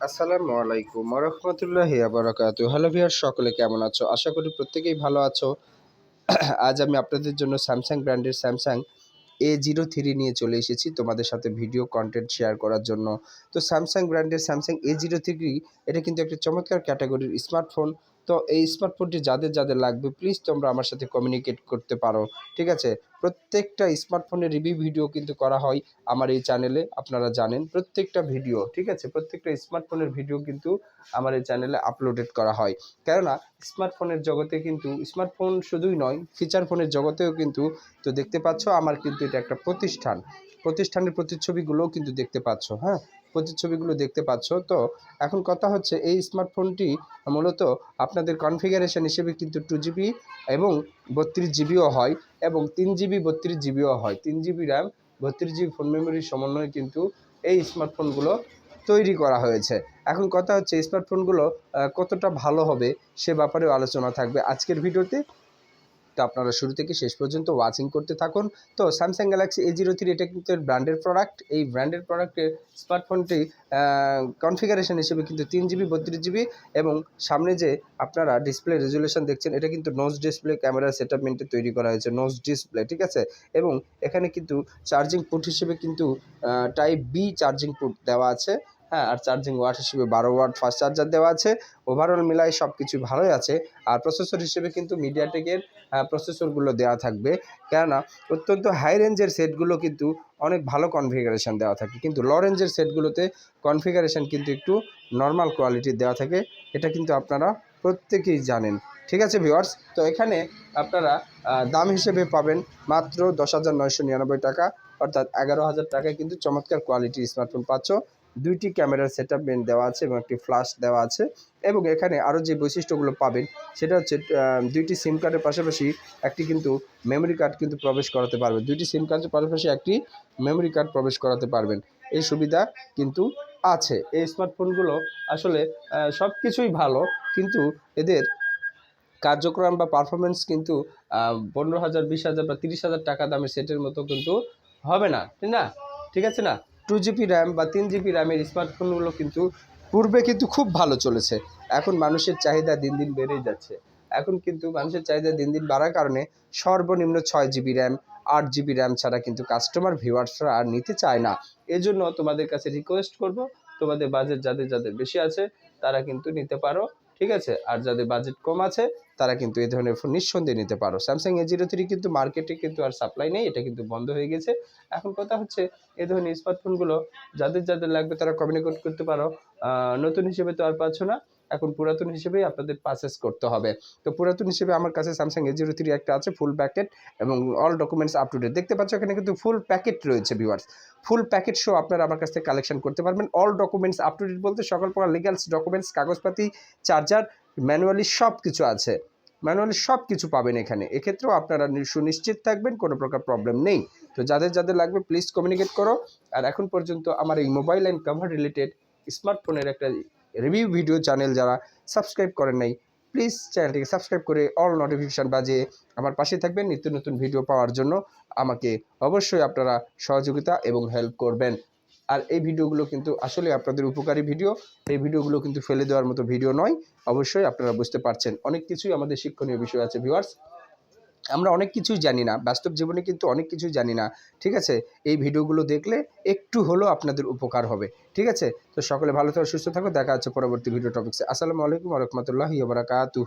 আসসালামু আলাইকুম রহমতুল্লাহ বারাকাতু হ্যালো ভিয়ার সকলে কেমন আছো? আশা করি প্রত্যেকেই ভালো আছো। আজ আমি আপনাদের জন্য স্যামসাং ব্র্যান্ডের স্যামসাং এ জিরো থ্রি নিয়ে চলে এসেছি তোমাদের সাথে ভিডিও কন্টেন্ট শেয়ার করার জন্য। তো স্যামসাং ব্র্যান্ডের স্যামসাং এ জিরো থ্রি এটা কিন্তু একটা চমৎকার ক্যাটাগরির স্মার্টফোন তো এই স্মার্টফোনটি যাদের যাদের লাগবে প্লিজ তোমরা আমার সাথে কমিউনিকেট করতে পারো, ঠিক আছে? প্রত্যেকটা স্মার্টফোনের রিভিউ ভিডিও কিন্তু করা হয় আমার এই চ্যানেলে আপনারা জানেন। প্রত্যেকটা ভিডিও ঠিক আছে? প্রত্যেকটা স্মার্টফোনের ভিডিও কিন্তু আমার এই চ্যানেলে আপলোডেড করা হয়। কেননা স্মার্টফোনের জগতে কিন্তু স্মার্টফোন শুধুই নয় ফিচার ফোনের জগতেও কিন্তু, তো দেখতে পাচ্ছ, আমার কিন্তু এটা একটা প্রতিষ্ঠান। প্রতিষ্ঠানের প্রতিচ্ছবিগুলোও কিন্তু দেখতে পাচ্ছ হ্যাঁ? প্রতিচ্ছবিগুলো দেখতে পাচ্ছ। তো এখন কথা হচ্ছে এই স্মার্টফোনটি মূলত আপনাদের কনফিগারেশন হিসেবে কিন্তু টু জিবি এবং বত্রিশ জিবিও হয় এবং তিন জিবি বত্রিশ জিবিও হয়। তিন জিবি র্যাম বত্রিশ জিবি ফোন মেমোরির সমন্বয়ে কিন্তু এই স্মার্টফোনগুলো তৈরি করা হয়েছে। এখন কথা হচ্ছে স্মার্টফোনগুলো কতটা ভালো হবে সে ব্যাপারেও আলোচনা থাকবে। আজকের ভিডিওতে তো আপনারা শুরু থেকে শেষ পর্যন্ত ওয়াচিং করতে থাকুন। তো Samsung Galaxy A zero three এটা কিন্তু ব্র্যান্ডের প্রোডাক্ট এই ব্র্যান্ডের প্রোডাক্টের স্মার্টফোনটি কনফিগারেশন হিসেবে কিন্তু তিন জিবি বত্রিশ জিবি এবং সামনে যে আপনারা ডিসপ্লে রেজুলেশন দেখছেন, এটা কিন্তু নোজ ডিসপ্লে ক্যামেরা সেটআপমেন্টে তৈরি করা হয়েছে নোজ ডিসপ্লে ঠিক আছে? এবং এখানে কিন্তু চার্জিং পোর্ট হিসেবে কিন্তু টাইপ বি চার্জিং পোর্ট দেওয়া আছে। হ্যাঁ আর চার্জিং ওয়াট হিসেবে বারো ওয়াট ফাস্ট চার্জার দেওয়া আছে। ওভারঅল মিলাই সব কিছু ভালোই আছে। আর প্রসেসর হিসেবে কিন্তু মিডিয়াটেকের প্রসেসরগুলো দেওয়া থাকবে। কেননা অত্যন্ত হাই রেঞ্জের সেটগুলো কিন্তু অনেক ভালো কনফিগারেশন দেওয়া থাকে। কিন্তু লো রেঞ্জের সেটগুলোতে কনফিগারেশন কিন্তু একটু নর্মাল কোয়ালিটির দেওয়া থাকে। এটা কিন্তু আপনারা প্রত্যেকেই জানেন। ঠিক আছে ভিওয়ার্স তো এখানে আপনারা দাম হিসেবে পাবেন মাত্র দশ হাজার নিরানব্বই টাকা। অর্থাৎ এগারো হাজার টাকায় কিন্তু চমৎকার কোয়ালিটির স্মার্টফোন পাচ্ছ। দুইটি ক্যামেরার সেট আপ দেওয়া আছে এবং একটি ফ্ল্যাশ দেওয়া আছে এবং এখানে আরও যে বৈশিষ্ট্যগুলো পাবেন, সেটা হচ্ছে দুইটি সিম কার্ডের পাশাপাশি একটি কিন্তু মেমরি কার্ড কিন্তু প্রবেশ করাতে পারবেন। দুইটি সিম কার্ডের পাশাপাশি একটি মেমরি কার্ড প্রবেশ করাতে পারবেন। এই সুবিধা কিন্তু আছে। এই স্মার্টফোনগুলো আসলে সব কিছুই ভালো, কিন্তু এদের কার্যক্রম বা পারফরমেন্স কিন্তু পনেরো হাজার, বিশ হাজার বা তিরিশ হাজার টাকা দামের সেটের মতো কিন্তু হবে না, ঠিক না? ঠিক আছে না? টু জিবি র্যাম বা তিন জিবি র্যামের স্মার্টফোনগুলো কিন্তু পূর্বে কিন্তু খুব ভালো চলেছে। এখন মানুষের চাহিদা দিন দিন বেড়েই যাচ্ছে। এখন কিন্তু মানুষের চাহিদা দিন দিন বাড়ার কারণে সর্বনিম্ন ছয় জিবি র্যাম আট জিবি র্যাম ছাড়া কিন্তু কাস্টমার ভিউয়ার্সরা আর নিতে চায় না। এজন্য তোমাদের কাছে রিকোয়েস্ট করব, তোমাদের বাজেট যাদের যাদের বেশি আছে, তারা কিন্তু নিতে পারো। ঠিক আছে? আর যাদের বাজেট কম আছে, তারা কিন্তু এই ধরনের ফোন নিঃসন্দেহে নিতে পারো। স্যামসাং এ জিরো থ্রি কিন্তু মার্কেটে কিন্তু আর সাপ্লাই নেই, এটা কিন্তু বন্ধ হয়ে গেছে। এখন কথা হচ্ছে, এ ধরনের স্মার্টফোনগুলো যাদের যাদের লাগবে তারা কমিউনিকেট করতে পারো। নতুন হিসেবে তো আর পাচ্ছ না। এখন পুরাতন হিসেবেই আপনাদের পারচেস করতে হবে। তো পুরাতন হিসেবে আমার কাছে স্যামসাং এ জিরো থ্রি একটা আছে ফুল প্যাকেট এবং all documents up to date দেখতে পাচ্ছ এখানে কিন্তু ফুল প্যাকেট রয়েছে ভিউয়ার্স ফুল প্যাকেট শো আপনারা আমার কাছ থেকে কালেকশন করতে পারবেন। All documents up to date বলতে সকল প্রকার লিগালস ডকুমেন্টস কাগজপাতি চার্জার ম্যানুয়ালি সব কিছু আছে। ম্যানুয়ালি সব কিছু পাবেন এখানে। এক্ষেত্রেও আপনারা সুনিশ্চিত থাকবেন, কোনো প্রকার প্রবলেম নেই। তো যাদের যাদের লাগবে প্লিজ কমিউনিকেট করো। আর এখন পর্যন্ত আমার এই মোবাইল অ্যান্ড কভার রিলেটেড স্মার্টফোনের একটা রিভিউ ভিডিও চ্যানেল যারা সাবস্ক্রাইব করেন নাই প্লিজ চ্যানেলটিকে সাবস্ক্রাইব করে অল নোটিফিকেশান বাজিয়ে আমার পাশে থাকবেন। নিত্য নতুন ভিডিও পাওয়ার জন্য আমাকে অবশ্যই আপনারা সহযোগিতা এবং হেল্প করবেন। আর এই ভিডিওগুলো কিন্তু আসলে আপনাদের উপকারী ভিডিও এই ভিডিওগুলো কিন্তু ফেলে দেওয়ার মতো ভিডিও নয়। অবশ্যই আপনারা বুঝতে পারছেন। অনেক কিছুই আমাদের শিক্ষণীয় বিষয় আছে ভিউয়ার্স আমরা অনেক কিছুই জানি না, বাস্তব জীবনে কিন্তু অনেক কিছুই জানি না, ঠিক আছে? এই ভিডিওগুলো দেখলে একটু হলেও আপনাদের উপকার হবে, ঠিক আছে? তো সকলে ভালো থাকো, সুস্থ থাকো, দেখা হচ্ছে পরবর্তী ভিডিও টপিক্সে আসসালামু আলাইকুম রহমতুল্লাহ বারাকাতুহ।